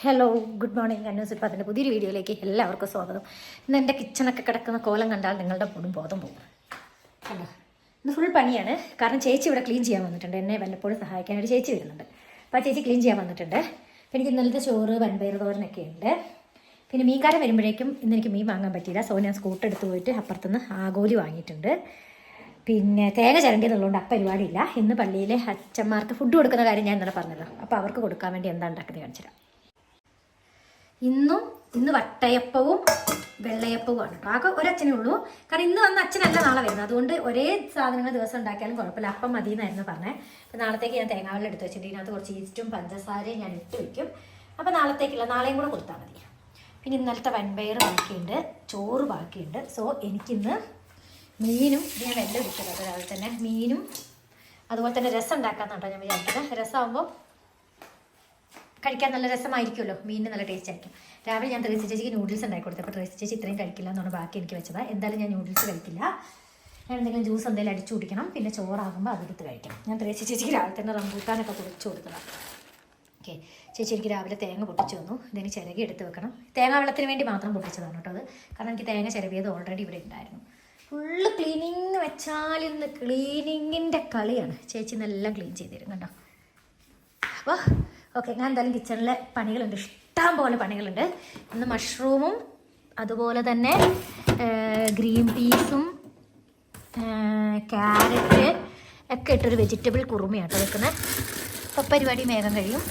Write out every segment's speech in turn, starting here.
Hello good morning ഇപ്പം അതിന്റെ പുതിയൊരു വീഡിയോയിലേക്ക് എല്ലാവർക്കും സ്വാഗതം. ഇന്ന് എന്റെ കിച്ചണൊക്കെ കിടക്കുന്ന കോലം കണ്ടാൽ നിങ്ങളുടെ കൂടും ബോധം പോകും. കണ്ടോ? ഇന്ന് ഫുൾ പണിയാണ് കാരണം ചേച്ചി ഇവിടെ ക്ലീൻ ചെയ്യാൻ വന്നിട്ടുണ്ട്. എന്നെ വല്ലപ്പോഴും സഹായിക്കാൻ ഒരു ചേച്ചി വരുന്നുണ്ട്. അപ്പോൾ ആ ചേച്ചി ക്ലീൻ ചെയ്യാൻ വന്നിട്ടുണ്ട്. അപ്പോൾ എനിക്ക് ഇന്നലത്തെ ചോറ് വൻപയർ തോരനൊക്കെ ഉണ്ട്. പിന്നെ മീൻകാരൻ വരുമ്പോഴേക്കും ഇന്ന് എനിക്ക് മീൻ വാങ്ങാൻ പറ്റിയില്ല. സോ ഞാൻ സ്കൂട്ടർ എടുത്ത് പോയിട്ട് അപ്പുറത്തുനിന്ന് ആഗോലി വാങ്ങിയിട്ടുണ്ട്. പിന്നെ തേങ്ങ ചിരണ്ടിയതുള്ളതുകൊണ്ട് അപ്പം പരിപാടിയില്ല. ഇന്ന് പള്ളിയിലെ അച്ഛന്മാർക്ക് ഫുഡ് കൊടുക്കുന്ന കാര്യം ഞാൻ ഇന്നലെ പറഞ്ഞല്ലോ. അപ്പോൾ അവർക്ക് കൊടുക്കാൻ വേണ്ടി എന്താ ഉണ്ടാക്കുന്നത് കാണിച്ചുതരാം. ഇന്നും ഇന്ന് വട്ടയപ്പവും വെള്ളയപ്പവുമാണ്. കേട്ടോ ആകെ ഒരച്ഛനേ ഉള്ളൂ. കാരണം ഇന്ന് വന്ന അച്ഛനല്ല നാളെ വരുന്നത്. അതുകൊണ്ട് ഒരേ സാധനങ്ങൾ ദിവസം ഉണ്ടാക്കിയാലും കുഴപ്പമില്ല. അപ്പം മതി എന്നായിരുന്നു പറഞ്ഞത് അപ്പം നാളത്തേക്ക് ഞാൻ തേങ്ങാവെള്ളം എടുത്ത് വെച്ചിട്ട് ഇതിനകത്ത് കുറച്ച് ഈസ്റ്റും പഞ്ചസാരയും ഞാൻ ഇട്ട് വയ്ക്കും അപ്പം നാളത്തേക്കില്ല നാളെയും കൂടെ കൊടുത്താൽ മതി. പിന്നെ ഇന്നലത്തെ വൻപയർ ബാക്കിയുണ്ട്. ചോറ് ബാക്കിയുണ്ട്. സോ എനിക്കിന്ന് മീനും ഞാൻ വെള്ളം ഇട്ടത്. രാവിലെ തന്നെ മീനും അതുപോലെ തന്നെ രസം ഉണ്ടാക്കാമെന്ന് ഞാൻ വിചാരിക്കുന്നത്. രസമാകുമ്പോൾ കഴിക്കാൻ നല്ല രസമായിരിക്കുമല്ലോ. മീനിന് നല്ല ടേസ്റ്റ് ആയിരിക്കും. രാവിലെ ഞാൻ ത്രേസി ചേച്ചിക്ക് നൂഡിൽസ് ഉണ്ടാക്കി കൊടുത്തപ്പോൾ ത്രേസി ചേച്ചി ഇത്രയും കഴിക്കില്ല എന്നാണ് ബാക്കി എനിക്ക് വെച്ചത്. എന്തായാലും ഞാൻ നൂഡിൽസ് കഴിക്കില്ല. ഞാൻ എന്തെങ്കിലും ജ്യൂസ് എന്തെങ്കിലും അടിച്ചു കുടിക്കണം. പിന്നെ ചോറാകുമ്പോൾ അതെടുത്ത് കഴിക്കണം. ഞാൻ ത്രേസി ചേച്ചിക്ക് രാവിലെ തന്നെ റംബൂട്ടാനൊക്കെ പൊടിച്ചു കൊടുത്തതാണ് ഓക്കെ. ചേച്ചി എനിക്ക് രാവിലെ തേങ്ങ പൊട്ടിച്ചു തന്നു. ഇതിന് ചിരകി എടുത്ത് വെക്കണം. തേങ്ങ വെള്ളത്തിന് വേണ്ടി മാത്രം പൊട്ടിച്ചതാണ് കേട്ടോ അത്. കാരണം എനിക്ക് തേങ്ങ ചിരവിയത് ഓൾറെഡി ഇവിടെ ഉണ്ടായിരുന്നു. ഫുള്ള് ക്ലീനിങ് വെച്ചാൽ ഇന്ന് ക്ലീനിങ്ങിന്റെ കളിയാണ്. ചേച്ചി നല്ല ക്ലീൻ ചെയ്ത് തരും കണ്ടോ അപ്പോൾ ഓക്കെ ഞാൻ എന്തായാലും കിച്ചണിലെ പണികളുണ്ട്. ഇഷ്ടം പോലെ പണികളുണ്ട്. ഇന്ന് മഷ്റൂമും അതുപോലെ തന്നെ ഗ്രീൻ പീസും ക്യാരറ്റ് ഒക്കെ ഇട്ടൊരു വെജിറ്റബിൾ കുറുമയാട്ടോ വെക്കുന്നത് അപ്പം പരിപാടി വേഗം കഴിയും.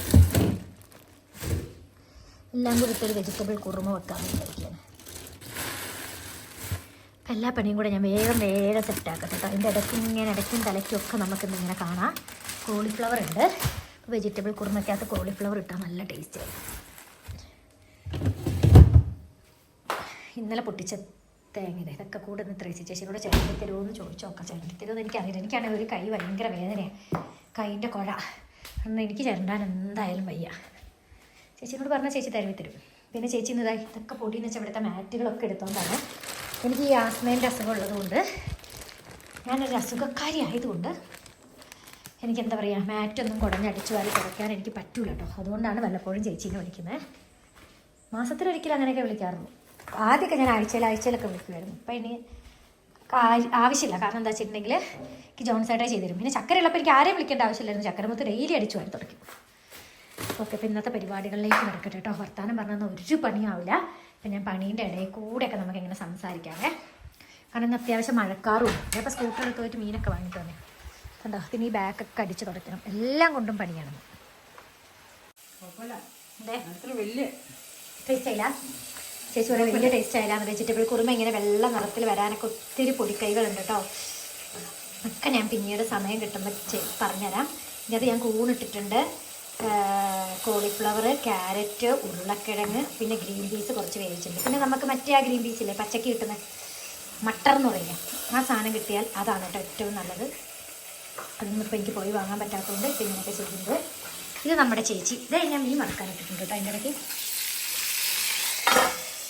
എല്ലാം കൂടി ഇട്ടൊരു വെജിറ്റബിൾ കുറുമ വെക്കാൻ വേണ്ടി അപ്പം എല്ലാ പണിയും കൂടെ ഞാൻ വേഗം വേഗം സെറ്റാക്കട്ടെ കേട്ടോ. അതിന്റെ ഇടയ്ക്ക് ഇങ്ങനെ ഇടയ്ക്കും തലയ്ക്കും ഒക്കെ നമുക്കിന്ന് ഇങ്ങനെ കാണാം. കോളിഫ്ലവർ ഉണ്ട്. വെജിറ്റബിൾ കുറുമയ്ക്കകത്ത് കോളിഫ്ലവർ ഇട്ടാൽ നല്ല ടേസ്റ്റ് ഇന്നലെ പൊട്ടിച്ച തേങ്ങ ഇത് ഇതൊക്കെ കൂടെ ഒന്ന് ത്രേസി ചേച്ചിയോട് ചേട്ടൻ തരുമോ എന്ന് ചോദിച്ചു നോക്കാം. ചേട്ടൻ തരുമോ എനിക്കറിയില്ല. എനിക്കാണെങ്കിൽ ഒരു കൈ ഭയങ്കര വേദനയാണ് കൈന്റെ കുഴ. അന്ന് എനിക്ക് ചേരണ്ടാൻ എന്തായാലും വയ്യ. ചേച്ചിനോട് പറഞ്ഞാൽ ചേച്ചി തരുവി തരും. പിന്നെ ചേച്ചി ഇന്ന് ഇതായി ഇതൊക്കെ പൊടിയെന്ന് വെച്ചാൽ ഇവിടുത്തെ മാറ്റുകളൊക്കെ എടുത്തോണ്ടാണ് എനിക്ക് ഈ ആസ്മേന്റെ അസുഖം ഉള്ളതുകൊണ്ട് ഞാനൊരു അസുഖക്കാരി ആയതുകൊണ്ട് എനിക്ക് എന്താ പറയുക മാറ്റൊന്നും കുടഞ്ഞടിച്ചു വാരി കുറയ്ക്കാൻ എനിക്ക് പറ്റൂല കേട്ടോ അതുകൊണ്ടാണ് വല്ലപ്പോഴും ചേച്ചീനെ വിളിക്കുന്നത്. മാസത്തിലൊരിക്കലും അങ്ങനെയൊക്കെ വിളിക്കാറുള്ളൂ. ആദ്യമൊക്കെ ഞാൻ ആഴ്ചയിൽ ആഴ്ചയിലൊക്കെ വിളിക്കുമായിരുന്നു അപ്പം ഇനി ആവശ്യമില്ല. കാരണം എന്താ വെച്ചിട്ടുണ്ടെങ്കിൽ എനിക്ക് ജോൺസൈഡേ ചെയ്തുതരും പിന്നെ ചക്കര ഉള്ളപ്പോൾ എനിക്ക് ആരെയും വിളിക്കേണ്ട ആവശ്യമില്ലായിരുന്നു. ചക്കരമുത്ത് ഡെയിലി അടിച്ചു വാരി തുടക്കും ഓക്കെ അപ്പോൾ ഇന്നത്തെ പരിപാടികളിലേക്ക് നടക്കട്ടെ കേട്ടോ വർത്താനം പറഞ്ഞാൽ ഒരു പണിയാവില്ല. അപ്പം ഞാൻ പണീന്റെ ഇടയിൽ കൂടെയൊക്കെ നമുക്ക് ഇങ്ങനെ സംസാരിക്കാമേ കാരണം ഇന്ന് അത്യാവശ്യം മഴക്കാറും ഇപ്പം സ്കൂട്ടറിൽ പോയിട്ട് മീനൊക്കെ വാങ്ങിയിട്ട് വന്നേ. കണ്ടോ? പിന്നെ ഈ ബാക്കൊക്കെ അടിച്ച് തുടയ്ക്കണം. എല്ലാം കൊണ്ടും പണിയാണ്. എന്തേ അത്ര വലിയ ടേസ്റ്റ് ആയില്ല. ചേച്ചി പറയാം വലിയ ടേസ്റ്റ് ആയില്ല വെജിറ്റബിൾ കുറുമ ഇങ്ങനെ വെള്ള നിറത്തിൽ വരാനൊക്കെ ഒത്തിരി പൊടിക്കൈകളുണ്ട് കേട്ടോ. ഒക്കെ ഞാൻ പിന്നീട് സമയം കിട്ടുമ്പോൾ പറഞ്ഞുതരാം. ഇതിനകത്ത് ഞാൻ കൂണിട്ടിട്ടുണ്ട് കോളിഫ്ലവർ ക്യാരറ്റ് ഉരുളക്കിഴങ്ങ് പിന്നെ ഗ്രീൻ പീസ് കുറച്ച് വേവിച്ചിട്ടുണ്ട്. പിന്നെ നമുക്ക് മറ്റേ ആ ഗ്രീൻ പീസ് ഇല്ലേ? പച്ചക്ക് കിട്ടുന്ന മട്ടർ എന്ന് പറയുന്നത് ആ സാധനം കിട്ടിയാൽ അതാണ് കേട്ടോ ഏറ്റവും നല്ലത്. അതൊന്നും ഇപ്പോൾ എനിക്ക് പോയി വാങ്ങാൻ പറ്റാത്തതുകൊണ്ട് ഇപ്പം ഇങ്ങനെയൊക്കെ ചെയ്യുന്നത് ഇത് നമ്മുടെ ചേച്ചി. ഇത് ഞാൻ മീൻ മറക്കാൻ ഇട്ടിട്ടുണ്ട് കേട്ടോ അതിന്റെ ഇടയ്ക്ക്.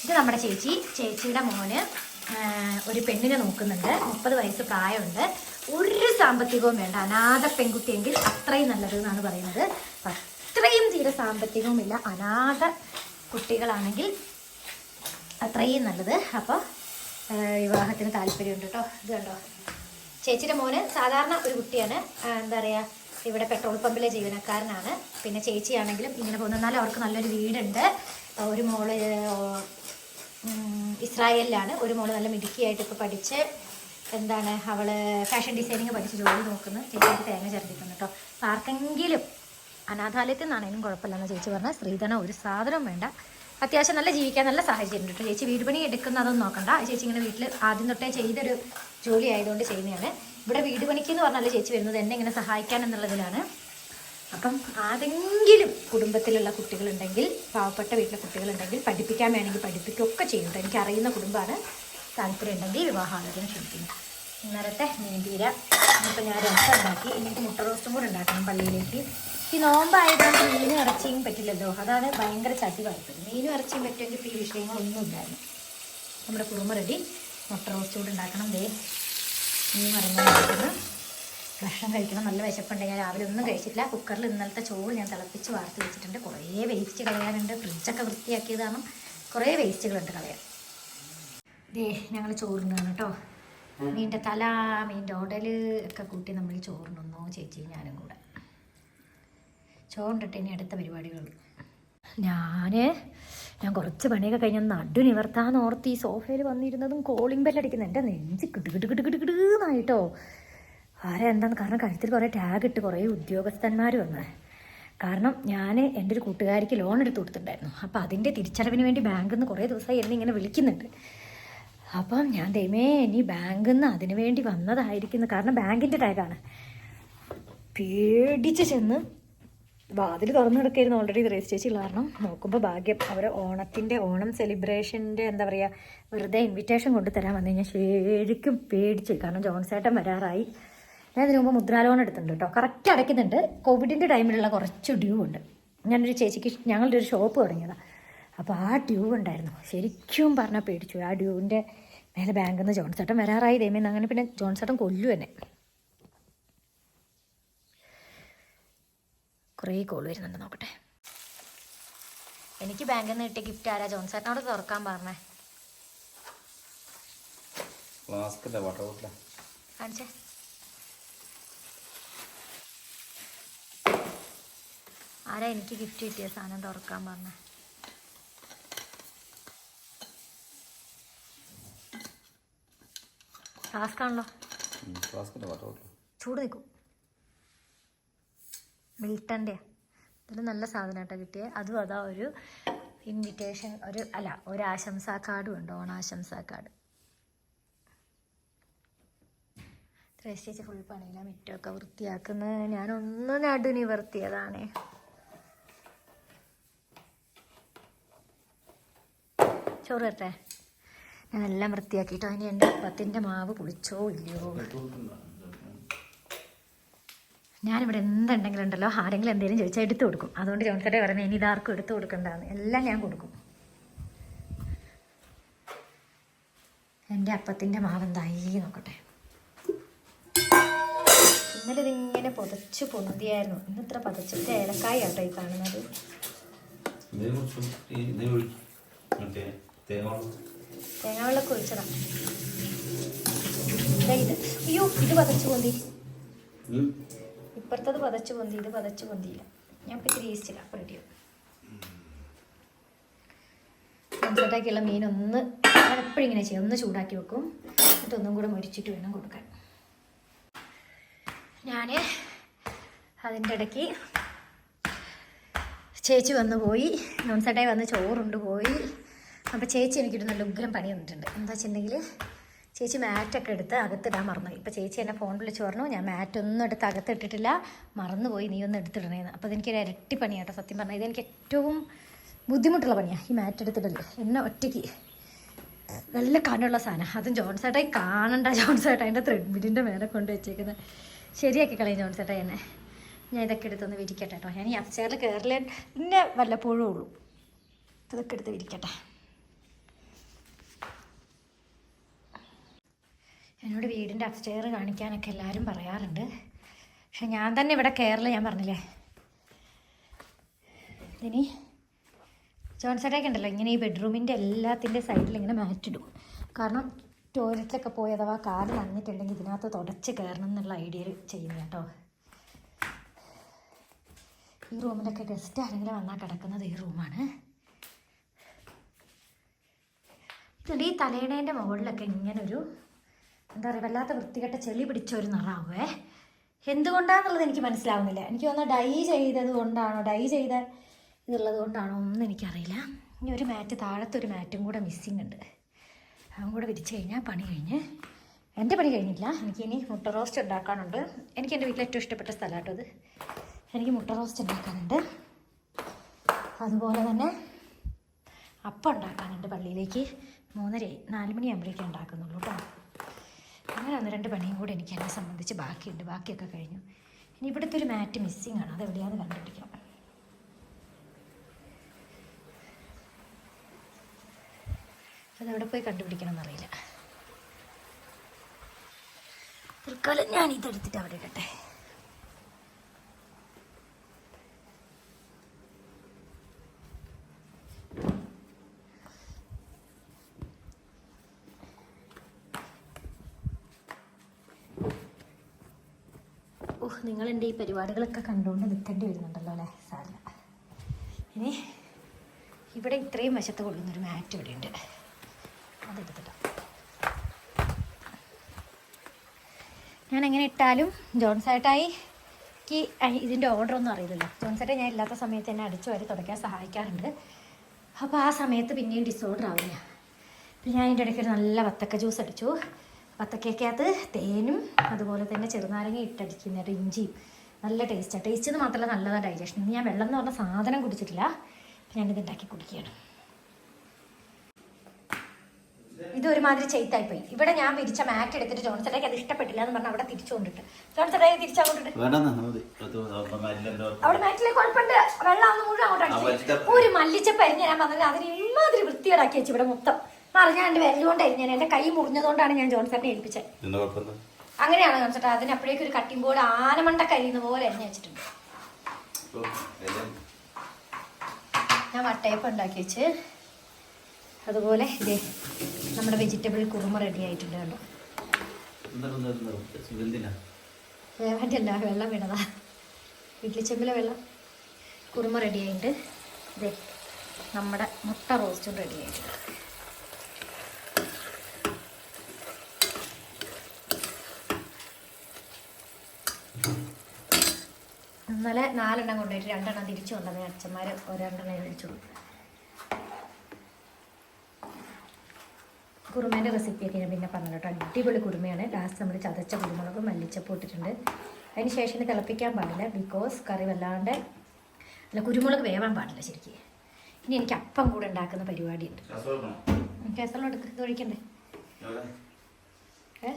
ഇത് നമ്മുടെ ചേച്ചി. ചേച്ചിയുടെ മോന് ഒരു പെണ്ണിനെ നോക്കുന്നുണ്ട്. മുപ്പത് വയസ്സ് പ്രായമുണ്ട്. ഒരു സാമ്പത്തികവും വേണ്ട. അനാഥ പെൺകുട്ടിയെങ്കിൽ അത്രയും നല്ലത് എന്നാണ് പറയുന്നത്. അത്രയും തീരെ സാമ്പത്തികവുമില്ല. അനാഥ കുട്ടികളാണെങ്കിൽ അത്രയും നല്ലത്. അപ്പോൾ വിവാഹത്തിന് താല്പര്യമുണ്ട് കേട്ടോ. ഇത് കണ്ടോ? ചേച്ചിയുടെ മോന് സാധാരണ ഒരു കുട്ടിയാണ്. എന്താ പറയുക ഇവിടെ പെട്രോൾ പമ്പിലെ ജീവനക്കാരനാണ്. പിന്നെ ചേച്ചിയാണെങ്കിലും ഇങ്ങനെ പോകുന്ന അവർക്ക് നല്ലൊരു വീടുണ്ട്. ഒരു മോൾ ഇസ്രായേലിലാണ്. ഒരു മോൾ നല്ല മിടുക്കിയായിട്ട് ഇപ്പോൾ പഠിച്ച് എന്താണ് അവൾ ഫാഷൻ ഡിസൈനിങ് പഠിച്ച് ജോലി നോക്കുന്നു. ചേച്ചിക്ക് തേങ്ങ ചേർത്തിട്ടുണ്ട് കേട്ടോ. അപ്പോൾ ആർക്കെങ്കിലും അനാഥാലയത്തിൽ നിന്നാണെങ്കിലും കുഴപ്പമില്ലെന്ന് ചേച്ചി പറഞ്ഞാൽ സ്ത്രീധനം ഒരു സാധനവും വേണ്ട. അത്യാവശ്യം നല്ല ജീവിക്കാൻ നല്ല സാഹചര്യം കേട്ടോ. ചേച്ചി വീട് പണി എടുക്കുന്നതൊന്നും നോക്കണ്ട. ചേച്ചി ഇങ്ങനെ വീട്ടിൽ ആദ്യം തൊട്ടേ ചെയ്തൊരു ജോലി ആയതുകൊണ്ട് ചെയ്യുന്നതാണ് ഇവിടെ വീട് പണിക്ക് എന്ന് പറഞ്ഞാൽ ചേച്ചി വരുന്നത് എന്നെ ഇങ്ങനെ സഹായിക്കാൻ എന്നുള്ളതിലാണ്. അപ്പം ആരെങ്കിലും കുടുംബത്തിലുള്ള കുട്ടികളുണ്ടെങ്കിൽ പാവപ്പെട്ട വീട്ടിലെ കുട്ടികളുണ്ടെങ്കിൽ പഠിപ്പിക്കാൻ വേണമെങ്കിൽ പഠിപ്പിക്കുകയൊക്കെ ചെയ്യും കേട്ടോ എനിക്ക് അറിയുന്ന കുടുംബമാണ്. താല്പര്യം ഉണ്ടെങ്കിൽ വിവാഹാലോചന ക്ഷണിക്കുന്നു ഇന്നലത്തെ മീൻപീര ഇപ്പം ഞാൻ രസം ഉണ്ടാക്കി. എനിക്ക് മുട്ട റോസ്റ്റും കൂടെ ഉണ്ടാക്കണം പള്ളിയിലേക്ക്. ഈ നോമ്പായതുകൊണ്ട് മീനും ഇറച്ചിയും പറ്റില്ലല്ലോ. അതാണ് ഭയങ്കര ചട്ടി വായിച്ചത് മീനും ഇറച്ചിയും പറ്റുമെങ്കിൽ ഈ വിഷയങ്ങളൊന്നും ഇല്ലായിരുന്നു. നമ്മുടെ കുറുമ റെഡി. മുട്ട റോസ്റ്റ് കൂടെ ഉണ്ടാക്കണം. ദേ മീൻ മറന്നു ഭക്ഷണം കഴിക്കണം. നല്ല വിശപ്പുണ്ട്. ഞാൻ രാവിലെ ഒന്നും കഴിച്ചിട്ടില്ല. കുക്കറിൽ ഇന്നലത്തെ ചോറ് ഞാൻ തിളപ്പിച്ച് വാർത്ത് വെച്ചിട്ടുണ്ട്. കുറേ വേസ്റ്റ് കളയാനുണ്ട്. ഫ്രിഡ്ജൊക്കെ വൃത്തിയാക്കിയതാണ് കുറേ വേസ്റ്റുകളുണ്ട് കളയാൻ. ദേ ഞങ്ങൾ ചോറിനാണ് കേട്ടോ മീന്റെ തല മീന്റെ ഉടൽ ഒക്കെ കൂട്ടി നമ്മൾ ചോറിനൊന്നോ ചേച്ചി ഞാനും കൂടെ. ചോറിന്റെ ഇനി അടുത്ത പരിപാടികൾ ഞാൻ ഞാൻ കുറച്ച് പണിയൊക്കെ കഴിഞ്ഞ് നടു നിവർത്താന്ന് ഓർത്ത് ഈ സോഫയിൽ വന്നിരുന്നതും കോളിംഗ് ബെല്ലടിക്കുന്ന എന്റെ നെഞ്ച് കിട്ട് കിട്ട് കിട്ട് കിട്ട് കിട്ടുന്നായിട്ടോ ആരാ എന്താന്ന് കാരണം കഴുത്തിൽ കുറേ ടാഗ് ഇട്ട് കുറേ ഉദ്യോഗസ്ഥന്മാർ വന്നേ. കാരണം ഞാൻ എന്റെ ഒരു കൂട്ടുകാരിക്ക് ലോൺ എടുത്ത് കൊടുത്തിട്ടുണ്ടായിരുന്നു. അപ്പോൾ അതിന്റെ തിരിച്ചടവിന് വേണ്ടി ബാങ്കിൽ നിന്ന് കുറേ ദിവസമായി എന്നെ ഇങ്ങനെ വിളിക്കുന്നുണ്ട്. അപ്പം ഞാൻ ദൈവമേ ഇനി ബാങ്കിൽ നിന്ന് അതിനു വേണ്ടി വന്നതായിരിക്കുന്നു. കാരണം ബാങ്കിന്റെ ടാഗാണ് പേടിച്ച് ചെന്ന് വാതിൽ തുറന്നു കിടക്കായിരുന്നു ഓൾറെഡി രജിസ്റ്റർ ഉള്ള കാരണം. നോക്കുമ്പോൾ ഭാഗ്യം. അവർ ഓണത്തിന്റെ ഓണം സെലിബ്രേഷന്റെ എന്താ പറയുക വെറുതെ ഇൻവിറ്റേഷൻ കൊണ്ടുതരാൻ വന്നു കഴിഞ്ഞാൽ ശരിക്കും പേടിച്ചു. കാരണം ജോൺസേട്ടൻ വരാറായി. ഞാൻ ഇതിനു മുമ്പ് മുദ്രാ ലോൺ എടുത്തിട്ടുണ്ട് കേട്ടോ കറക്റ്റ് അടയ്ക്കുന്നുണ്ട്. കോവിഡിന്റെ ടൈമിലുള്ള കുറച്ച് ഡ്യൂ ഉണ്ട്. ഞാനൊരു ചേച്ചിക്ക് ഞങ്ങളുടെ ഒരു ഷോപ്പ് തുടങ്ങിയതാണ് അപ്പോൾ ആ ഡ്യൂ ഉണ്ടായിരുന്നു. ശരിക്കും പറഞ്ഞാൽ പേടിച്ചു. ആ ഡ്യൂവിന്റെ മേലെ ബാങ്കിൽ നിന്ന് ജോൺസേട്ടൻ വരാറായി. ദൈവം അങ്ങനെ പിന്നെ ജോൺസേട്ടൻ കൊല്ലു എന്നെ കുറേ കോൾ വരുന്നുണ്ട് നോക്കട്ടെ. എനിക്ക് ബാങ്കിൽ നിന്ന് കിട്ടിയ ഗിഫ്റ്റ് ആരാ? ജോൺസേട്ടനോട് തുറക്കാൻ പറഞ്ഞേ. കാണിച്ചേ. ആരാ എനിക്ക് ഗിഫ്റ്റ് കിട്ടിയ സാധനം തുറക്കാൻ പറഞ്ഞേ? ഫ്ലാസ്ക് ആണല്ലോ. ചൂട് നിൽക്കും. മിൽട്ടന്റെ ഇതിൽ നല്ല സാധനമായിട്ടാണ് കിട്ടിയത് അതും അതാ ഒരു ഇൻവിറ്റേഷൻ ഒരു അല്ല ഒരു ആശംസാ കാർഡും ഉണ്ട് ഓണാശംസാ കാർഡ്. ചേച്ചി ഫുൾ പണിയില്ല മുറ്റമൊക്കെ വൃത്തിയാക്കുന്നത്. ഞാനൊന്ന് നടു നിവർത്തിയതാണേ ചോറ് ഞാൻ ഞാനെല്ലാം വൃത്തിയാക്കിയിട്ടോ. അതിന് എന്റെ അപ്പത്തിന്റെ മാവ് പുളിച്ചോ ഇല്ലയോ? ഞാനിവിടെ എന്തുണ്ടെങ്കിലും ഉണ്ടല്ലോ ആരെങ്കിലും എന്തെങ്കിലും ചോദിച്ചാൽ എടുത്തു കൊടുക്കും. അതുകൊണ്ട് ജോൺസേട്ടെ പറഞ്ഞു ഇനി ഇതാർക്കും എടുത്തു കൊടുക്കണ്ടെന്ന്. എല്ലാം ഞാൻ കൊടുക്കും. എന്റെ അപ്പത്തിന്റെ മാവെന്തായി നോക്കട്ടെ. ഇന്നലെ ഇതിങ്ങനെ പുതച്ച് പൊന്തിയായിരുന്നു. ഇന്ന് ഇത്ര പതച്ചിട്ട് ഏലക്കായ കേട്ടോ ഈ കാണുന്നത്. തേങ്ങ തേങ്ങാവെള്ളമൊക്കെ ഒഴിച്ചതാ. ഇത്. അയ്യോ ഇത് പതച്ച് പൊന്തി. ഇപ്പുറത്തത് പതച്ച് പൊന്തി ഇത് പതച്ച് പൊന്തിയില്ല. ഞാൻ ഇപ്പൊ ഇത്തിരി ഈസ്റ്റില്ല അപ്പം റെഡിയാവും മൺസെറ്റാക്കിയുള്ള മീൻ ഒന്ന് എപ്പോഴും ഇങ്ങനെ ചെയ്യും. ഒന്ന് ചൂടാക്കി വെക്കും എന്നിട്ട് ഒന്നും കൂടെ മുരിച്ചിട്ട് വേണം കൊടുക്കാൻ. ഞാൻ അതിന്റെ ഇടയ്ക്ക് ചേച്ചി വന്നു പോയി നോൺസെറ്റായി വന്ന് ചോറുണ്ട് പോയി. അപ്പോൾ ചേച്ചി എനിക്കിട്ട് നല്ല ഉഗ്രം പണി വന്നിട്ടുണ്ട് എന്താ വെച്ചിട്ടുണ്ടെങ്കിൽ ചേച്ചി മാറ്റൊക്കെ എടുത്ത് അകത്തിടാൻ മറന്നു ഇപ്പോൾ ചേച്ചി എന്നെ ഫോൺ വിളിച്ച് പറഞ്ഞു ഞാൻ മാറ്റൊന്നും എടുത്ത് അകത്തിട്ടിട്ടില്ല മറന്നുപോയി നീ ഒന്ന് എടുത്തിടണേന്ന്. അപ്പോൾ അതെനിക്കൊരു ഇരട്ടി പണിയാട്ടോ സത്യം പറഞ്ഞാൽ ഇതെനിക്ക് ഏറ്റവും ബുദ്ധിമുട്ടുള്ള പണിയാണ് ഈ മാറ്റ് എടുത്തിട്ടില്ല എന്നെ ഒറ്റയ്ക്ക്. നല്ല കാണുള്ള സാധനം. അതും ജോൺസേട്ടായി കാണണ്ട ജോൺസേട്ടാ എന്റെ ത്രെഡ്മിലിന്റെ മേലെ കൊണ്ട് വെച്ചേക്കുന്നത് ശരിയാക്കി കളയും ജോൺസേട്ടാ എന്നെ. ഞാൻ ഇതൊക്കെ എടുത്തൊന്ന് വിരിക്കട്ടെ കേട്ടോ. ഞാൻ ഈ അപ്സ്റ്റേറിൽ കയറില്ല പിന്നെ വല്ലപ്പോഴും ഉള്ളൂ. ഇതൊക്കെ എടുത്ത് വിരിക്കട്ടെ. എന്നോട് വീടിന്റെ അപ്സ്റ്റെയർ കാണിക്കാനൊക്കെ എല്ലാവരും പറയാറുണ്ട്. പക്ഷെ ഞാൻ തന്നെ ഇവിടെ കയറില്ല ഞാൻ പറഞ്ഞില്ലേ? ഇനി ജോൺസേട്ടൊക്കെ ഉണ്ടല്ലോ ഇങ്ങനെ ഈ ബെഡ്റൂമിന്റെ എല്ലാത്തിന്റെ സൈഡിൽ ഇങ്ങനെ മാറ്റിടും. കാരണം ടോയ്ലറ്റിലൊക്കെ പോയി അഥവാ കാൽ നനഞ്ഞിട്ടുണ്ടെങ്കിൽ ഇതിനകത്ത് തുടച്ച് കയറണം എന്നുള്ള ഐഡിയയിൽ ചെയ്യുന്നത് കേട്ടോ. ഈ റൂമിലൊക്കെ ഗസ്റ്റ് ആരെങ്കിലും വന്നാൽ കിടക്കുന്നത് ഈ റൂമാണ്. ഇതുണ്ട് ഈ തലേണേന്റെ മുകളിലൊക്കെ ഇങ്ങനൊരു എന്താ പറയുക വല്ലാത്ത വൃത്തികെട്ട ചെളി പിടിച്ച ഒരു നിറാവേ. എന്തുകൊണ്ടാണെന്നുള്ളത് എനിക്ക് മനസ്സിലാവുന്നില്ല. എനിക്ക് തോന്നുന്നു ഡൈ ചെയ്തത് കൊണ്ടാണോ ഡൈ ചെയ്ത ഇതുള്ളത് കൊണ്ടാണോ ഒന്നും എനിക്കറിയില്ല. ഇനി ഒരു മാറ്റ് താഴത്തെ ഒരു മാറ്റും കൂടെ മിസ്സിങ് ഉണ്ട്. അതും കൂടെ വിരിച്ചു കഴിഞ്ഞാൽ പണി കഴിഞ്ഞ്. എന്റെ പണി കഴിഞ്ഞില്ല. എനിക്കിനി മുട്ട റോസ്റ്റ് ഉണ്ടാക്കാനുണ്ട്. എനിക്ക് എന്റെ വീട്ടിൽ ഏറ്റവും ഇഷ്ടപ്പെട്ട സ്ഥലം കേട്ടോ ഇത് എനിക്ക് മുട്ട റോസ്റ്റ് ഉണ്ടാക്കാനുണ്ട്. അതുപോലെ തന്നെ അപ്പം ഉണ്ടാക്കാനുണ്ട് പള്ളിയിലേക്ക്. മൂന്നര നാല് മണിയാകുമ്പോഴേക്കേ ഉണ്ടാക്കുന്നുള്ളൂ കേട്ടോ. അങ്ങനെ ഒന്ന് രണ്ട് പണിയും കൂടെ എനിക്ക് എന്നെ സംബന്ധിച്ച് ബാക്കിയുണ്ട്. ബാക്കിയൊക്കെ കഴിഞ്ഞു. ഇനി ഇവിടുത്തെ ഒരു മാറ്റ് മിസ്സിങ് ആണ്. അത് എവിടെയാണെന്ന് കണ്ടുപിടിക്കണം. അതെവിടെ പോയി കണ്ടുപിടിക്കണം എന്നറിയില്ല തൽക്കാലം ഞാൻ ഇതെടുത്തിട്ട് അവിടെ ഇടട്ടെ. നിങ്ങൾ എന്റെ ഈ പരിപാടികളൊക്കെ കണ്ടുകൊണ്ട് നിൽക്കേണ്ടി വരുന്നുണ്ടല്ലോ അല്ലേ സാറിന്? ഇനി ഇവിടെ ഇത്രയും വശത്ത് കൊള്ളുന്നൊരു മാറ്റ് ഇവിടെ ഉണ്ട് അതെടുത്തിട്ടോ. ഞാൻ എങ്ങനെ ഇട്ടാലും ജോൺസേട്ടായി ഈ ഇതിന്റെ ഓർഡറൊന്നും അറിയില്ലല്ലോ. ജോൺസേട്ട ഞാൻ ഇല്ലാത്ത സമയത്ത് എന്നെ അടിച്ചു വരെ തുടയ്ക്കാൻ സഹായിക്കാറുണ്ട്. അപ്പോൾ ആ സമയത്ത് പിന്നെയും ഡിസോർഡർ ആവില്ല പിന്നെ ഞാൻ അതിന്റെ ഇടയ്ക്ക് ഒരു നല്ല വത്തക്ക ജ്യൂസ് അടിച്ചു. വത്തക്കയ്ക്കകത്ത് തേനും അതുപോലെ തന്നെ ചെറുനാരങ്ങ ഇട്ടടിക്കുന്ന ഇഞ്ചിയും. നല്ല ടേസ്റ്റാണ് ടേസ്റ്റ് എന്ന് മാത്രമല്ല നല്ലതാണ് ഡൈജഷൻ ഇനി ഞാൻ വെള്ളം എന്ന് പറഞ്ഞ സാധനം കുടിച്ചിട്ടില്ല. ഞാനിത് ഉണ്ടാക്കി കുടിക്കുകയാണ്. ഇതൊരുമാതിരി ചെയ്ത്തായിപ്പോയി ഇവിടെ ഞാൻ വിരിച്ച മാറ്റ് എടുത്തിട്ട് ജോൺസേട്ടയ്ക്ക് അത് ഇഷ്ടപ്പെട്ടില്ല എന്ന് പറഞ്ഞാൽ അവിടെ തിരിച്ചു കൊണ്ടിട്ട് തിരിച്ചങ്ങോട്ടിട്ട് അവിടെ മാറ്റിലെ കുഴപ്പമുണ്ട് വെള്ളം ഒന്ന് മുഴുവൻ അങ്ങോട്ട് ആ, അടിച്ചു. വലിച്ച- ഒരു മല്ലിച്ചപ്പ് അരിഞ്ഞ് ഞാൻ പറഞ്ഞത് അതിന് ഇമാതിരി വൃത്തികേടാക്കി വെച്ചു ഇവിടെ മൊത്തം. അറിഞ്ഞാണ്ട് വിരലുകൊണ്ട് ഞാൻ എന്റെ കൈ മുറിഞ്ഞതുകൊണ്ടാണ് ഞാൻ ജോൺസറിനെ ഏൽപ്പിച്ചത് അങ്ങനെയാണ് ജോൺസേട്ടാ അതിന് അപ്പോഴേക്കും ഒരു കട്ടിംഗ് ബോർഡ് ആനമണ്ട കരിയുന്ന പോലെ അരിഞ്ഞ് വെച്ചിട്ടുണ്ട്. ഞാൻ വട്ടയപ്പം ഉണ്ടാക്കി വെച്ച് അതുപോലെ ഇതേ നമ്മുടെ വെജിറ്റബിൾ കുറുമ റെഡി ആയിട്ടുണ്ട് കണ്ടോ? വേവന്റെല്ല വെള്ളം വീണതാ. വീട്ടിൽ ചെമ്പിലെ വെള്ളം. കുറുമ റെഡി ആയിട്ടുണ്ട്. ഇതേ നമ്മുടെ മുട്ട റോസ്റ്റും റെഡി ആയിട്ടുണ്ട്. ഇന്നലെ നാലെണ്ണം കൊണ്ടുപോയിട്ട് രണ്ടെണ്ണം തിരിച്ചു കൊണ്ടുവന്ന അച്ഛന്മാർ ഒരെണ്ണം കഴിച്ചു കുറുമേന്റെ റെസിപ്പിയൊക്കെ ഞാൻ പിന്നെ പറഞ്ഞു കേട്ടോ. അടിപൊളി കുറുമയാണ്. ലാസ്റ്റ് നമ്മൾ ചതച്ച കുരുമുളകും മല്ലിച്ചപ്പ് ഇട്ടിട്ടുണ്ട്. അതിന് ശേഷം ഇത് തിളപ്പിക്കാൻ പാടില്ല ബിക്കോസ് കറി വല്ലാണ്ട് അല്ല കുരുമുളക് വേവാൻ പാടില്ല ശരിക്ക്. ഇനി എനിക്ക് അപ്പം കൂടെ ഉണ്ടാക്കുന്ന പരിപാടിയുണ്ട്. കേസറോട് എടുക്ക് ഇത് ഒഴിക്കണ്ടേ? ഏ?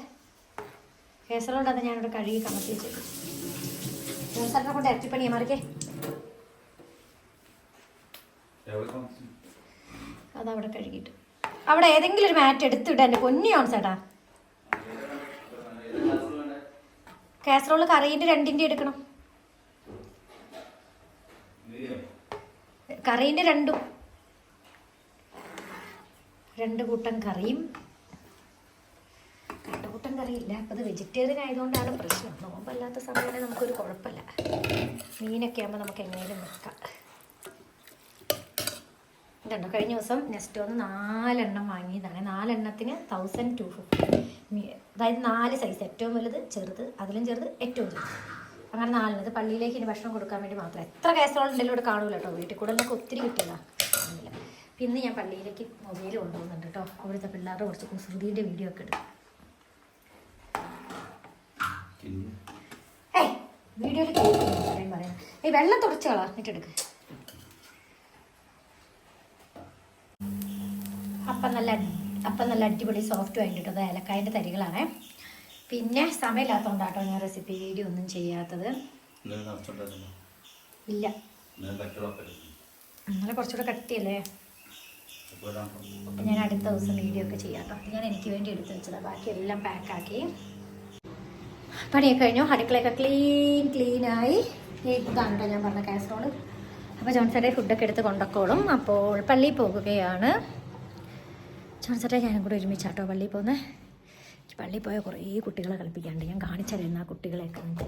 കേസറോട് അത് ഞാനിവിടെ കഴുകി കമത്തി വെച്ചേക്കും അതവിടെ കഴുകിയിട്ട്. അവിടെ ഏതെങ്കിലും ഒരു മാറ്റ് എടുത്തിട്ട് എന്റെ പൊന്നിയാണ് ചേട്ടാ. കാസറോൾ കറീന്റെ രണ്ടിന്റെ എടുക്കണം. കറീന്റെ രണ്ടും. രണ്ട് കൂട്ടം കറിയും. രണ്ട് അപ്പോൾ അത് വെജിറ്റേറിയൻ ആയതുകൊണ്ടാണ് പ്രശ്നം. നോമ്പല്ലാത്ത സമയമാണെങ്കിൽ നമുക്കൊരു കുഴപ്പമില്ല. മീനൊക്കെ ആകുമ്പോൾ നമുക്ക് എങ്ങനെയും നിൽക്കാം ഇതുണ്ടോ? കഴിഞ്ഞ ദിവസം നെക്സ്റ്റ് വന്ന് നാലെണ്ണം വാങ്ങിയതാണ്. നാലെണ്ണത്തിന് തൗസൻഡ് ടു ഫിഫ്റ്റി അതായത് നാല് സൈസ് ഏറ്റവും വലുത് ചെറുത് അതിലും ചെറുത് ഏറ്റവും ചെറുത് അങ്ങനെ നാലെണ്ണം. പള്ളിയിലേക്ക് ഇനി ഭക്ഷണം കൊടുക്കാൻ വേണ്ടി മാത്രം. എത്ര കേസറോൾ ഉണ്ടെങ്കിലും ഇവിടെ കാണൂല കേട്ടോ. വീട്ടിൽ കൂടെ നമുക്ക് ഒത്തിരി കിട്ടിയതാണ് പിന്നെ ഞാൻ പള്ളിയിലേക്ക് മൊബൈൽ കൊണ്ടുപോകുന്നുണ്ട് കേട്ടോ. അവിടുത്തെ പിള്ളേരുടെ കുറച്ച് കുസൃതിന്റെ വീഡിയോ ഒക്കെ എടുക്കും ഏയ് വീഡിയോയിൽ കേൾക്കുന്നു പറയാം. ഏയ് വെള്ളം തുടച്ച് കളാ എന്നിട്ടെടുക്ക് അപ്പം നല്ല അപ്പം നല്ല അടിപൊളി സോഫ്റ്റ് ആയിട്ട് ഏലക്കായന്റെ തരികളാണേ. പിന്നെ സമയമില്ലാത്തതുകൊണ്ടാട്ടോ ഞാൻ റെസിപ്പി വീഡിയോ ഒന്നും ചെയ്യാത്തത്. ഇല്ല. നിങ്ങളെ കുറച്ചുകൂടെ കട്ടിയല്ലേ? അപ്പം ഞാൻ അടുത്ത ദിവസം വീഡിയോ ഒക്കെ ചെയ്യാം കേട്ടോ ഞാൻ എനിക്ക് വേണ്ടി എടുത്ത് വെച്ചതാണ് ബാക്കി എല്ലാം പാക്കാക്കി പണിയൊക്കെ കഴിഞ്ഞു. അടുക്കളയൊക്കെ ക്ലീൻ ക്ലീനായി ഇതാണ് കേട്ടോ ഞാൻ പറഞ്ഞ കാസറോൾ അപ്പോൾ ജോൺസേട്ടെ ഫുഡൊക്കെ എടുത്ത് കൊണ്ടക്കോളും അപ്പോൾ പള്ളിയിൽ പോകുകയാണ്. ജോൺസേട്ടെ ഞാനും കൂടെ ഒരുമിച്ചാട്ടോ പള്ളിയിൽ പോകുന്നത് പള്ളിയിൽ പോയ കുറേ കുട്ടികളെ കളിപ്പിക്കാണ്ട് ഞാൻ കാണിച്ചറിയുന്ന ആ കുട്ടികളെയൊക്കെ ഉണ്ട്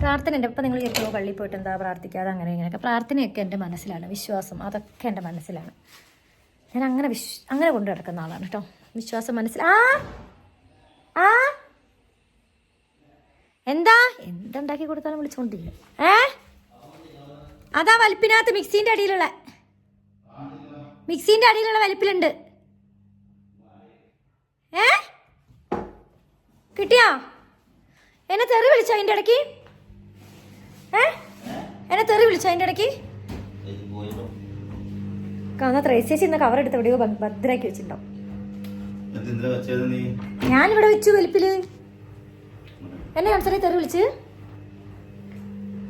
പ്രാർത്ഥന ഉണ്ട് ഇപ്പം നിങ്ങൾ ചേർക്കുമ്പോൾ പള്ളി പോയിട്ട് എന്താ പ്രാർത്ഥിക്കാതെ അങ്ങനെ ഇങ്ങനെയൊക്കെ. പ്രാർത്ഥനയൊക്കെ എന്റെ മനസ്സിലാണ്. വിശ്വാസം അതൊക്കെ എന്റെ മനസ്സിലാണ്. ഞാൻ അങ്ങനെ വിശ്വ അങ്ങനെ കൊണ്ടു നടക്കുന്ന ആളാണ് കേട്ടോ. വിശ്വാസം മനസ്സിൽ ആ! ആ! എന്താ? എന്തുണ്ടാക്കി കൊടുത്താലും വിളിച്ചുകൊണ്ടില്ല ഏ? അതാ വലിപ്പിനകത്ത് മിക്സീന്റെ അടിയിലുള്ള. മിക്സീന്റെ അടിയിലുള്ള വലിപ്പിലുണ്ട്. ഏ? കിട്ടിയാ? എന്നെ തെറി വിളിച്ചോ അതിന്റെ ഇടയ്ക്ക്? ഏ? എന്നെ തെറി വിളിച്ചോ അതിന്റെ ഇടയ്ക്ക്? കാണാ ത്രേസ്യേച്ചി ഇന്ന് കവർ എടുത്ത് എവിടെയോ ഭദ്രാക്കി വെച്ചിട്ടുണ്ടോ ഞാനിവിടെ വെച്ചു വലിപ്പിൽ. എന്നെ ആൻസറി തെറി വിളിച്ച്?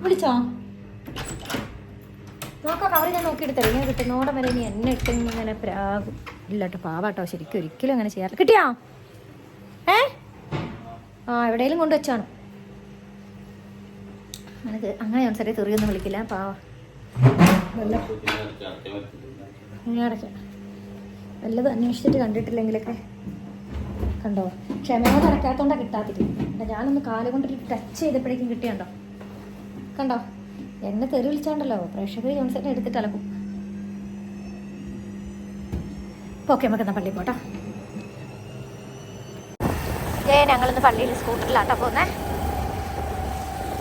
വിളിച്ചോ? നോക്കാം കവർ ഞാൻ നോക്കിയിട്ട് തരും. ഇങ്ങനെ കിട്ടുന്നോടെ വരെ ഇനി എന്നെ ഇട്ടെങ്കിൽ ഇങ്ങനെ പ്രാകും ഇല്ല കേട്ടോ പാവാട്ടോ. ശരിക്കും ഒരിക്കലും അങ്ങനെ ചെയ്യാറില്ല. കിട്ടിയാ? ഏ? ആ എവിടെയെങ്കിലും കൊണ്ടുവച്ചാണ് എനിക്ക് അങ്ങനെ ജോൺസറെ തെറിയൊന്നും വിളിക്കില്ല. പാവ. വല്ലതും അന്വേഷിച്ചിട്ട് കണ്ടിട്ടില്ലെങ്കിലൊക്കെ. കണ്ടോ? ക്ഷമയോടെ നടക്കാത്തോണ്ടാ കിട്ടാത്തിട്ട് ഞാനൊന്ന് കാൽ കൊണ്ടിട്ട് ടച്ച് ചെയ്തപ്പോഴേക്കും കിട്ടിയുണ്ടോ കണ്ടോ? എന്നെ തെറി വിളിച്ചാണ്ടല്ലോ. പ്രേക്ഷകർ ജോൺസനെ എടുത്തിട്ട് അലക്കും ഓക്കെ നമുക്ക് എന്നാ പള്ളിയിൽ പോട്ടോ. ഏ ഞങ്ങളിന്ന് പള്ളിയിൽ സ്കൂട്ടറിലാട്ടോ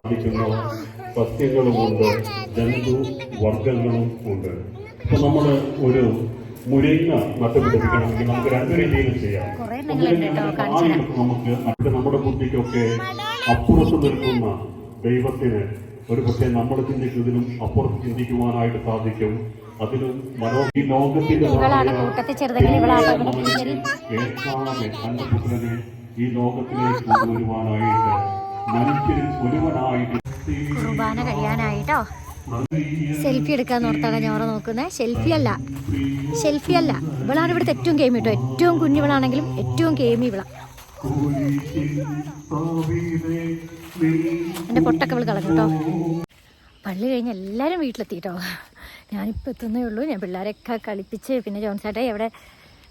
സാധിക്കുന്ന സസ്യങ്ങളുമുണ്ട് ജന്തു വർഗങ്ങളും ഉണ്ട്. ഇപ്പൊ നമ്മൾ ഒരു മുരിങ്ങ നട്ടുപിടിപ്പിക്കണമെങ്കിൽ നമുക്ക് രണ്ട് രീതിയിലും ചെയ്യാം. നമുക്ക് നട്ട് നമ്മുടെ ബുദ്ധിക്കൊക്കെ അപ്പുറത്ത് നിൽക്കുന്ന ദൈവത്തിന് ഒരു പക്ഷേ നമ്മൾ ചിന്തിക്കുന്നതിനും അപ്പുറത്ത് ചിന്തിക്കുവാനായിട്ട് സാധിക്കും. അതിലും മനോ ഈ ലോകത്തിന്റെ കേൾക്കാതെ തന്റെ പുത്രനെ ഈ ലോകത്തിലേക്ക് കൊണ്ടുവരുവാനായിട്ട് മനുഷ്യരിൽ ഒരുവനായിട്ട് കുർബാന കഴിയാനായിട്ടോ? സെൽഫി എടുക്കാൻ ഓർത്താണ് ഞാൻ ഓർമ്മ നോക്കുന്നത് സെൽഫി അല്ല. സെൽഫി അല്ല. ഇവളാണ് ഇവിടുത്തെ ഏറ്റവും ഗെയിം കേട്ടോ ഏറ്റവും കുഞ്ഞിവളാണെങ്കിലും ഏറ്റവും ഗെയിം ഇവളാണ് എന്റെ പൊട്ടൊക്കെ ഇവൾ കളഞ്ഞു കേട്ടോ പള്ളി കഴിഞ്ഞ് എല്ലാവരും വീട്ടിലെത്തി കേട്ടോ ഞാനിപ്പോൾ എത്തുന്നേ ഉള്ളൂ. ഞാൻ പിള്ളേരെയൊക്കെ കളിപ്പിച്ച് പിന്നെ ജോൺസാട്ടെ അവിടെ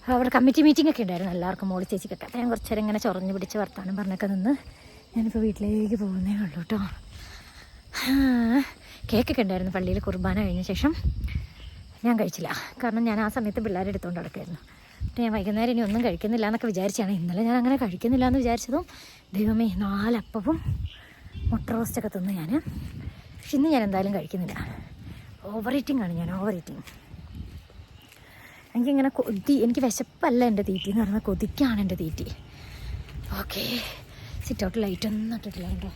അവിടെ കമ്മിറ്റി മീറ്റിംഗ് ഒക്കെ ഉണ്ടായിരുന്നു. എല്ലാവർക്കും മോളി ചേച്ചിക്കൊക്കെ. അപ്പോൾ ഞാൻ കുറച്ച് നേരം ഇങ്ങനെ ചൊറഞ്ഞ് പിടിച്ച് വർത്താനം പറഞ്ഞൊക്കെ നിന്ന് ഞാനിപ്പോൾ വീട്ടിലേക്ക് പോകുന്നേ ഉള്ളൂ കേട്ടോ കേക്കൊക്കെ ഉണ്ടായിരുന്നു പള്ളിയിൽ കുർബാന കഴിഞ്ഞ ശേഷം. ഞാൻ കഴിച്ചില്ല. കാരണം ഞാൻ ആ സമയത്ത് പിള്ളേരെ എടുത്തുകൊണ്ട് നടക്കായിരുന്നു. ഞാൻ വൈകുന്നേരം ഇനി ഒന്നും കഴിക്കുന്നില്ല എന്നൊക്കെ വിചാരിച്ചാണ്. ഇന്നലെ ഞാൻ അങ്ങനെ കഴിക്കുന്നില്ല എന്ന് വിചാരിച്ചതും ദൈവമേ നാലപ്പവും മുട്ട റോസ്റ്റൊക്കെ തിന്ന് ഞാൻ പക്ഷെ ഇന്ന് ഞാൻ എന്തായാലും കഴിക്കുന്നില്ല. ഓവർ ഈറ്റിംഗ് ആണ് ഞാൻ ഓവർ ഈറ്റിംഗ് എനിക്കിങ്ങനെ കൊതി എനിക്ക് വിശപ്പല്ല എന്റെ തീറ്റി എന്ന് പറഞ്ഞാൽ കൊതിക്കാണ് എന്റെ തീറ്റി. ഓക്കെ സിറ്റ് ഔട്ട് ലൈറ്റ് ഒന്നും ഇട്ടിട്ടില്ല കേട്ടോ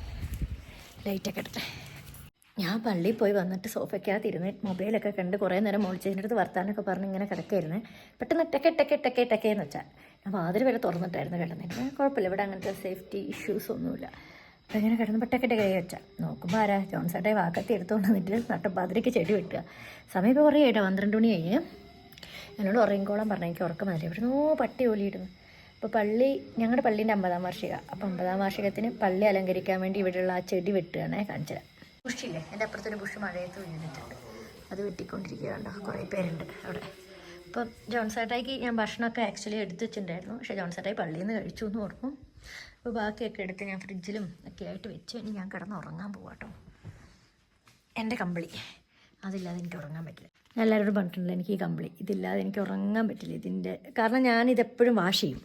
ലൈറ്റൊക്കെ ഇടട്ടെ ഞാൻ പള്ളിയിൽ പോയി വന്നിട്ട് സോഫയ്ക്കകത്ത് ഇരുന്ന് മൊബൈലൊക്കെ കണ്ട് കുറേ നേരം മോളിച്ചതിന്റെ അടുത്ത് വർത്താനൊക്കെ പറഞ്ഞ് ഇങ്ങനെ കിടക്കായിരുന്നു. പെട്ടെന്ന് ടെക്കെ ടെക്കെ ടെക്കെ ടെക്കെ എന്ന് വെച്ചാൽ ഞാൻ വാതിൽ വരെ തുറന്നിട്ടായിരുന്നു കിടന്നിട്ട് കുഴപ്പമില്ല. ഇവിടെ അങ്ങനത്തെ സേഫ്റ്റി ഇഷ്യൂസ് ഒന്നുമില്ല. അപ്പം ഇങ്ങനെ കിടന്ന് ടെക്കെ ടെക്കെ വെച്ചാൽ നോക്കുമ്പോൾ ആരാ? ജോൺസേട്ടെ വാക്കത്തി എടുത്തുകൊണ്ട് വന്നിട്ട് നട്ടപ്പാതിരിക്ക് ചെടി വെട്ടുക. സമയം കുറേ ആയിട്ട് പന്ത്രണ്ട് മണി കഴിഞ്ഞ് എന്നോട് ഉറങ്ങിക്കോളാൻ പറഞ്ഞു. എനിക്ക് ഉറക്കം വന്നില്ല ഇവിടെ നോ പട്ടി ഓലിയിടുന്നു അപ്പോൾ പള്ളി ഞങ്ങളുടെ പള്ളീന്റെ അമ്പതാം വാർഷിക. അപ്പോൾ അമ്പതാം വാർഷികത്തിന് പള്ളി അലങ്കരിക്കാൻ വേണ്ടി ഇവിടെയുള്ള ആ ചെടി വെട്ടുകയാണേ കാണിച്ചത്. ബുഷില്ലേ? എന്റെ അപ്പുറത്തൊരു ബുഷ് മഴയത്ത് വീണിട്ടുണ്ട്. അത് വെട്ടിക്കൊണ്ടിരിക്കുകയുണ്ടോ കുറേ പേരുണ്ട് അവിടെ. അപ്പം ജോൺസേട്ടായിക്ക് ഞാൻ ഭക്ഷണമൊക്കെ ആക്ച്വലി എടുത്തു വെച്ചിട്ടുണ്ടായിരുന്നു. പക്ഷേ ജോൺസേട്ടായി പള്ളിയിൽ നിന്ന് കഴിച്ചു എന്ന് ഓർക്കും. അപ്പോൾ ബാക്കിയൊക്കെ എടുത്ത് ഞാൻ ഫ്രിഡ്ജിലും ഒക്കെ ആയിട്ട് വെച്ച്. ഇനി ഞാൻ കിടന്ന് ഉറങ്ങാൻ പോവാട്ടോ എന്റെ കമ്പിളി. അതില്ലാതെ എനിക്ക് ഉറങ്ങാൻ പറ്റില്ല. ഞാൻ എല്ലാവരോടും പറഞ്ഞിട്ടുണ്ട് എനിക്ക് ഈ കമ്പിളി. ഇതില്ലാതെ എനിക്ക് ഉറങ്ങാൻ പറ്റില്ല. ഇതിന്റെ കാരണം ഞാൻ ഇതെപ്പോഴും വാഷ് ചെയ്യും.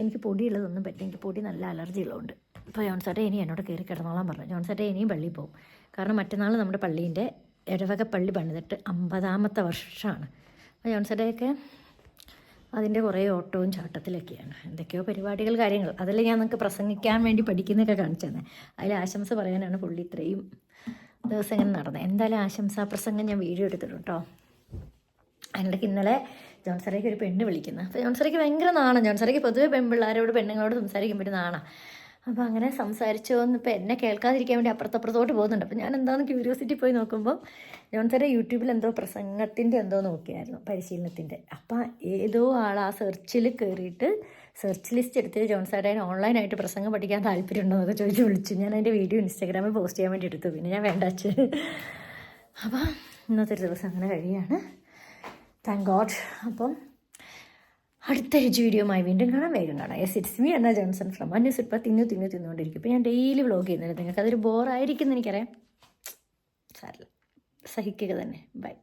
എനിക്ക് പൊടിയുള്ളതൊന്നും പറ്റില്ല. എനിക്ക് പൊടി നല്ല അലർജി ഉള്ളതുകൊണ്ട് അപ്പോൾ ജോൺസേട്ടെ ഇനി എന്നോട് കയറി കിടന്നോളാൻ പറഞ്ഞു. ജോൺസേട്ടെ ഇനിയും പള്ളിയിൽ പോകും. കാരണം മറ്റന്നാൾ നമ്മുടെ പള്ളീന്റെ ഇടവക പള്ളി പണിതിട്ട് അമ്പതാമത്തെ വർഷമാണ്. അപ്പോൾ ജോൺസഡേയൊക്കെ അതിന്റെ കുറേ ഓട്ടവും ചാട്ടത്തിലൊക്കെയാണ്. എന്തൊക്കെയോ പരിപാടികൾ കാര്യങ്ങൾ. അതെല്ലാം ഞാൻ നിങ്ങൾക്ക് പ്രസംഗിക്കാൻ വേണ്ടി പഠിക്കുന്നൊക്കെ കാണിച്ചു തന്നെ. അതിൽ ആശംസ പറയാനാണ് പുള്ളി ഇത്രയും ദിവസം ഇങ്ങനെ നടന്നത്. എന്തായാലും ആശംസാ പ്രസംഗം ഞാൻ വീഡിയോ എടുത്തിട്ടുണ്ട് കേട്ടോ. അതിനിടയ്ക്ക് ഇന്നലെ ജോൺസറയ്ക്ക് ഒരു പെണ്ണ് വിളിക്കുന്നത് അപ്പോൾ ജോൺസറയ്ക്ക് ഭയങ്കര നാണം. ജോൺസറയ്ക്ക് പൊതുവെ പെൺപിള്ളേരോട് പെണ്ണുങ്ങളോട് സംസാരിക്കുമ്പോൾ ഒരു നാണം. അപ്പോൾ അങ്ങനെ സംസാരിച്ചു എന്ന് എന്നെ കേൾക്കാതിരിക്കാൻ വേണ്ടി അപ്പുറത്തപ്പുറത്തോട്ട് പോകുന്നുണ്ട്. അപ്പോൾ ഞാൻ എന്താണെന്ന് ക്യൂരിയോസിറ്റി പോയി നോക്കുമ്പോൾ ജോൺസറെ യൂട്യൂബിൽ എന്തോ പ്രസംഗത്തിന്റെ എന്തോ നോക്കിയായിരുന്നു പരിശീലനത്തിന്റെ അപ്പം ഏതോ ആൾ ആ സെർച്ചിൽ കയറിയിട്ട് സെർച്ച് ലിസ്റ്റ് എടുത്തിട്ട് ജോൺസേട്ടൻ ഓൺലൈനായിട്ട് പ്രസംഗം പഠിക്കാൻ താല്പര്യമുണ്ടോ എന്നൊക്കെ ചോദിച്ച് വിളിച്ചു. ഞാൻ അതിന്റെ വീഡിയോ ഇൻസ്റ്റാഗ്രാമിൽ പോസ്റ്റ് ചെയ്യാൻ വേണ്ടി എടുത്തു. പിന്നെ ഞാൻ വേണ്ട വെച്ച് അപ്പം ഇന്നത്തെ ഒരു ദിവസം അങ്ങനെ കഴിയാണ്. താങ്ക് ഗോഡ് അപ്പം അടുത്ത രുചി വീഡിയോയുമായി വീണ്ടും കാണാം. വേഗം കാണാം. എസ് ഇറ്റ്സ് മീ എന്ന ജോൺസൺ ഫ്രം അന്യ സിപ്പ തിന്നു തിന്നു തിന്നുകൊണ്ടിരിക്കും ഇപ്പോൾ ഞാൻ ഡെയിലി വ്ലോഗ് ചെയ്യുന്നില്ല നിങ്ങൾക്ക് അതൊരു ബോറായിരിക്കും എന്ന് എനിക്കറിയാം. സാരില്ല. സഹിക്കുക തന്നെ. ബൈ